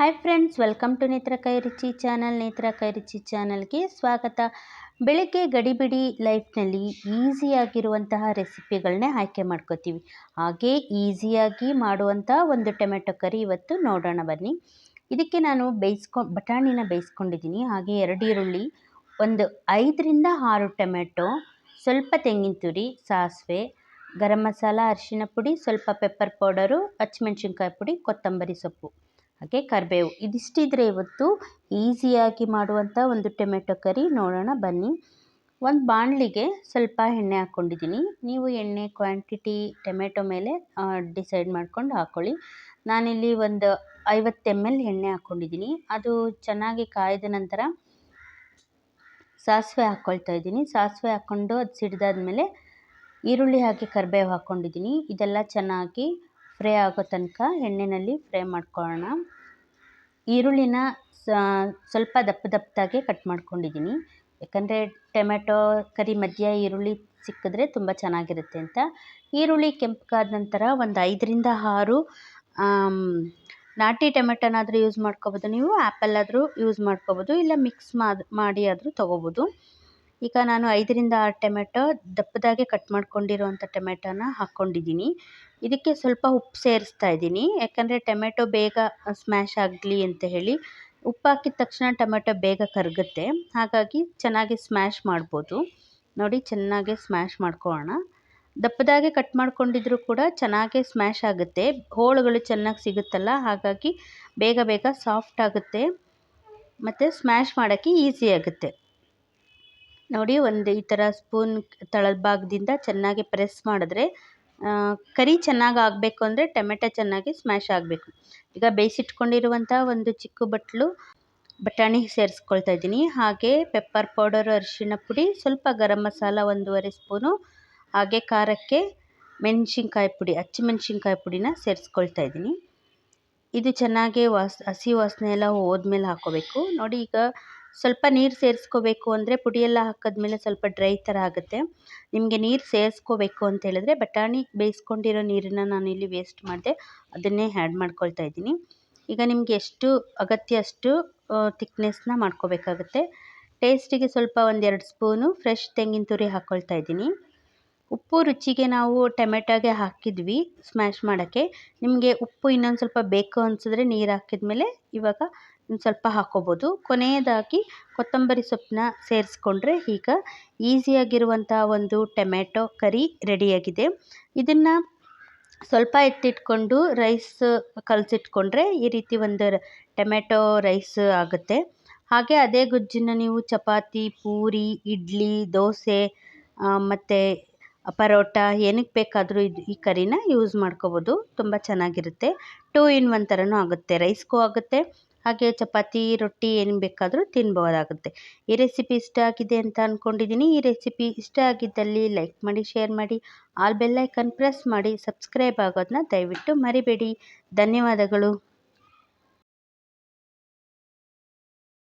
Hi friends welcome to ನೇತ್ರ ಕೈ ರುಚಿ ಚಾನಲ್ ನೇತ್ರ ಕೈ ರುಚಿ ಚಾನಲ್ಗೆ ಸ್ವಾಗತ. ಬೆಳಗ್ಗೆ ಗಡಿಬಿಡಿ ಲೈಫ್ನಲ್ಲಿ ಈಸಿಯಾಗಿರುವಂತಹ ರೆಸಿಪಿಗಳನ್ನೇ ಆಯ್ಕೆ ಮಾಡ್ಕೋತೀವಿ. ಹಾಗೇ ಈಸಿಯಾಗಿ ಮಾಡುವಂಥ ಒಂದು ಟೊಮೆಟೊ ಕರಿ ಇವತ್ತು ನೋಡೋಣ ಬನ್ನಿ. ಇದಕ್ಕೆ ನಾನು ಬೇಯಿಸ್ಕೊ, ಬಟಾಣಿನ ಬೇಯಿಸ್ಕೊಂಡಿದ್ದೀನಿ. ಹಾಗೆ ಎರಡು ಈರುಳ್ಳಿ, ಒಂದು ಐದರಿಂದ ಆರು ಟೊಮೆಟೊ, ಸ್ವಲ್ಪ ತೆಂಗಿನ ತುರಿ, ಸಾಸಿವೆ, ಗರಂ ಮಸಾಲ, ಅರಿಶಿನ ಪುಡಿ, ಸ್ವಲ್ಪ ಪೆಪ್ಪರ್ ಪೌಡರು ಹಸಿಮೆಣ್ಸಿನ್ಕಾಯಿ ಪುಡಿ, ಕೊತ್ತಂಬರಿ ಸೊಪ್ಪು. ಹಾಗೆ ಕರಿಬೇವು. ಇದಿಷ್ಟಿದ್ರೆ ಇವತ್ತು ಈಸಿಯಾಗಿ ಮಾಡುವಂಥ ಒಂದು ಟೊಮೆಟೊ ಕರಿ ನೋಡೋಣ ಬನ್ನಿ. ಒಂದು ಬಾಣಲಿಗೆ ಸ್ವಲ್ಪ ಎಣ್ಣೆ ಹಾಕ್ಕೊಂಡಿದ್ದೀನಿ ನೀವು ಎಣ್ಣೆ ಕ್ವಾಂಟಿಟಿ ಟೊಮೆಟೊ ಮೇಲೆ ಡಿಸೈಡ್ ಮಾಡ್ಕೊಂಡು ಹಾಕ್ಕೊಳ್ಳಿ ನಾನಿಲ್ಲಿ ಒಂದು ಐವತ್ತು ಎಂ ಎಲ್ ಎಣ್ಣೆ ಹಾಕ್ಕೊಂಡಿದ್ದೀನಿ ಅದು ಚೆನ್ನಾಗಿ ಕಾಯ್ದ ನಂತರ ಸಾಸಿವೆ ಹಾಕ್ಕೊಳ್ತಾ ಇದ್ದೀನಿ. ಸಾಸಿವೆ ಹಾಕ್ಕೊಂಡು ಅದು ಸಿಡಿದಾದ್ಮೇಲೆ ಈರುಳ್ಳಿ ಹಾಕಿ ಕರಿಬೇವು ಹಾಕ್ಕೊಂಡಿದ್ದೀನಿ ಇದೆಲ್ಲ ಚೆನ್ನಾಗಿ ಫ್ರೈ ಆಗೋ ತನಕ ಎಣ್ಣೆಯಲ್ಲಿ ಫ್ರೈ ಮಾಡ್ಕೊಳ್ಳೋಣ. ಈರುಳ್ಳಿನ ಸ್ವಲ್ಪ ದಪ್ಪ ದಪ್ಪದಾಗೆ ಕಟ್ ಮಾಡ್ಕೊಂಡಿದ್ದೀನಿ. ಯಾಕಂದರೆ ಟೊಮೆಟೊ ಕರಿ ಮಧ್ಯ ಈರುಳ್ಳಿ ಸಿಕ್ಕಿದ್ರೆ ತುಂಬ ಚೆನ್ನಾಗಿರುತ್ತೆ ಅಂತ. ಈರುಳ್ಳಿ ಕೆಂಪಗಾದ ನಂತರ ಒಂದು ಐದರಿಂದ ಆರು ನಾಟಿ ಟೊಮೆಟೊನಾದರೂ ಯೂಸ್ ಮಾಡ್ಕೋಬೋದು ನೀವು, ಆ್ಯಪಲ್ ಆದರೂ ಯೂಸ್ ಮಾಡ್ಕೋಬೋದು, ಇಲ್ಲ ಮಿಕ್ಸ್ ಮಾಡಿ ಆದರೂ ತೊಗೋಬೋದು. ಈಗ ನಾನು ಐದರಿಂದ ಆರು ಟೊಮೆಟೊ ದಪ್ಪದಾಗೆ ಕಟ್ ಮಾಡ್ಕೊಂಡಿರೋವಂಥ ಟೊಮೆಟೊನ ಹಾಕ್ಕೊಂಡಿದ್ದೀನಿ. ಇದಕ್ಕೆ ಸ್ವಲ್ಪ ಉಪ್ಪು ಸೇರಿಸ್ತಾ ಇದ್ದೀನಿ. ಯಾಕಂದರೆ ಟೊಮೆಟೊ ಬೇಗ ಸ್ಮ್ಯಾಶ್ ಆಗಲಿ ಅಂತ ಹೇಳಿ ಉಪ್ಪು ಹಾಕಿದ ತಕ್ಷಣ ಟೊಮೆಟೊ ಬೇಗ ಕರಗುತ್ತೆ. ಹಾಗಾಗಿ ಚೆನ್ನಾಗಿ ಸ್ಮ್ಯಾಶ್ ಮಾಡ್ಬೋದು. ನೋಡಿ, ಚೆನ್ನಾಗಿ ಸ್ಮ್ಯಾಶ್ ಮಾಡ್ಕೊಳ್ಳೋಣ. ದಪ್ಪದಾಗೆ ಕಟ್ ಮಾಡ್ಕೊಂಡಿದ್ರೂ ಕೂಡ ಚೆನ್ನಾಗೆ ಸ್ಮ್ಯಾಶ್ ಆಗುತ್ತೆ. ಹೋಳುಗಳು ಚೆನ್ನಾಗಿ ಸಿಗುತ್ತಲ್ಲ, ಹಾಗಾಗಿ ಬೇಗ ಬೇಗ ಸಾಫ್ಟ್ ಆಗುತ್ತೆ. ಮತ್ತು ಸ್ಮ್ಯಾಶ್ ಮಾಡೋಕ್ಕೆ ಈಸಿ ಆಗುತ್ತೆ. ನೋಡಿ, ಒಂದು ಈ ಥರ ಸ್ಪೂನ್ ತಳಭಾಗದಿಂದ ಚೆನ್ನಾಗಿ ಪ್ರೆಸ್ ಮಾಡಿದ್ರೆ ಕರಿ ಚೆನ್ನಾಗಿ ಆಗಬೇಕು ಅಂದರೆ ಟೊಮೆಟೊ ಚೆನ್ನಾಗಿ ಸ್ಮ್ಯಾಶ್ ಆಗಬೇಕು. ಈಗ ಬೇಯಿಸಿಟ್ಕೊಂಡಿರುವಂಥ ಒಂದು ಚಿಕ್ಕ ಬಟ್ಲು ಬಟಾಣಿ ಸೇರಿಸ್ಕೊಳ್ತಾ ಇದ್ದೀನಿ. ಹಾಗೆ ಪೆಪ್ಪರ್ ಪೌಡರ್ ಅರಿಶಿನ ಪುಡಿ, ಸ್ವಲ್ಪ ಗರಂ ಮಸಾಲ ಒಂದೂವರೆ ಸ್ಪೂನು, ಹಾಗೆ ಖಾರಕ್ಕೆ ಮೆಣಸಿನ್ಕಾಯಿ ಪುಡಿ ಹಸಿಮೆಣ್ಸಿನ್ಕಾಯಿ ಪುಡಿನ ಸೇರಿಸ್ಕೊಳ್ತಾ ಇದ್ದೀನಿ. ಇದು ಚೆನ್ನಾಗಿ ವಾಸ್ ಹಸಿ ವಾಸನೆ ಎಲ್ಲ ಹೋದ್ಮೇಲೆ ಹಾಕ್ಕೋಬೇಕು ನೋಡಿ, ಈಗ ಸ್ವಲ್ಪ ನೀರು ಸೇರಿಸ್ಕೋಬೇಕು ಅಂದರೆ ಪುಡಿಯೆಲ್ಲ ಹಾಕಿದ್ಮೇಲೆ ಸ್ವಲ್ಪ ಡ್ರೈ ಥರ ಆಗುತ್ತೆ. ನಿಮಗೆ ನೀರು ಸೇರಿಸ್ಕೋಬೇಕು ಅಂತ ಹೇಳಿದ್ರೆ ಬಟಾಣಿ ಬೇಯಿಸ್ಕೊಂಡಿರೋ ನೀರನ್ನು ನಾನು ಇಲ್ಲಿ ವೇಸ್ಟ್ ಮಾಡಿದೆ, ಅದನ್ನೇ ಆ್ಯಡ್ ಮಾಡ್ಕೊಳ್ತಾ ಇದ್ದೀನಿ. ಈಗ ನಿಮಗೆ ಎಷ್ಟು ಅಗತ್ಯ ಅಷ್ಟು ತಿಕ್ನೆಸ್ನ ಮಾಡ್ಕೋಬೇಕಾಗುತ್ತೆ. ಟೇಸ್ಟಿಗೆ ಸ್ವಲ್ಪ ಒಂದೆರಡು ಸ್ಪೂನು ಫ್ರೆಶ್ ತೆಂಗಿನ ತುರಿ ಹಾಕ್ಕೊಳ್ತಾ ಇದ್ದೀನಿ. ಉಪ್ಪು ರುಚಿಗೆ ನಾವು ಟೊಮೆಟೊಗೆ ಹಾಕಿದ್ವಿ ಸ್ಮ್ಯಾಶ್ ಮಾಡೋಕ್ಕೆ. ನಿಮಗೆ ಉಪ್ಪು ಇನ್ನೊಂದು ಸ್ವಲ್ಪ ಬೇಕು ಅನಿಸಿದ್ರೆ ನೀರು ಹಾಕಿದ್ಮೇಲೆ ಇವಾಗ ಒಂದು ಸ್ವಲ್ಪ ಹಾಕ್ಕೋಬೋದು ಕೊನೆಯದಾಗಿ ಕೊತ್ತಂಬರಿ ಸೊಪ್ಪನ್ನ ಸೇರಿಸ್ಕೊಂಡ್ರೆ ಈಗ ಈಸಿಯಾಗಿರುವಂಥ ಒಂದು ಟೊಮೆಟೊ ಕರಿ ರೆಡಿಯಾಗಿದೆ. ಇದನ್ನು ಸ್ವಲ್ಪ ಎತ್ತಿಟ್ಕೊಂಡು ರೈಸ್ ಕಲಸಿಟ್ಕೊಂಡ್ರೆ ಈ ರೀತಿ ಒಂದು ಟೊಮೆಟೊ ರೈಸ್ ಆಗುತ್ತೆ. ಹಾಗೆ ಅದೇ ಗೊಜ್ಜನ್ನು ನೀವು ಚಪಾತಿ, ಪೂರಿ, ಇಡ್ಲಿ, ದೋಸೆ ಮತ್ತು ಪರೋಟ ಏನಕ್ಕೆ ಬೇಕಾದರೂ ಇದು ಈ ಕರಿನ ಯೂಸ್ ಮಾಡ್ಕೋಬೋದು. ತುಂಬ ಚೆನ್ನಾಗಿರುತ್ತೆ. ಟೂ ಇನ್ ಒನ್ ಥರನೂ ಆಗುತ್ತೆ. ರೈಸ್ಗೂ ಆಗುತ್ತೆ. ಹಾಗೆ ಚಪಾತಿ, ರೊಟ್ಟಿ ಏನು ಬೇಕಾದರೂ ತಿನ್ಬೋದಾಗುತ್ತೆ ಈ ರೆಸಿಪಿ ಇಷ್ಟ ಆಗಿದೆ ಅಂತ ಅಂದ್ಕೊಂಡಿದ್ದೀನಿ ಈ ರೆಸಿಪಿ ಇಷ್ಟ ಆಗಿದ್ದಲ್ಲಿ ಲೈಕ್ ಮಾಡಿ ಶೇರ್ ಮಾಡಿ ಆಲ್ ಬೆಲ್ಲೈಕನ್ ಪ್ರೆಸ್ ಮಾಡಿ ಸಬ್ಸ್ಕ್ರೈಬ್ ಆಗೋದನ್ನ ದಯವಿಟ್ಟು ಮರಿಬೇಡಿ. ಧನ್ಯವಾದಗಳು.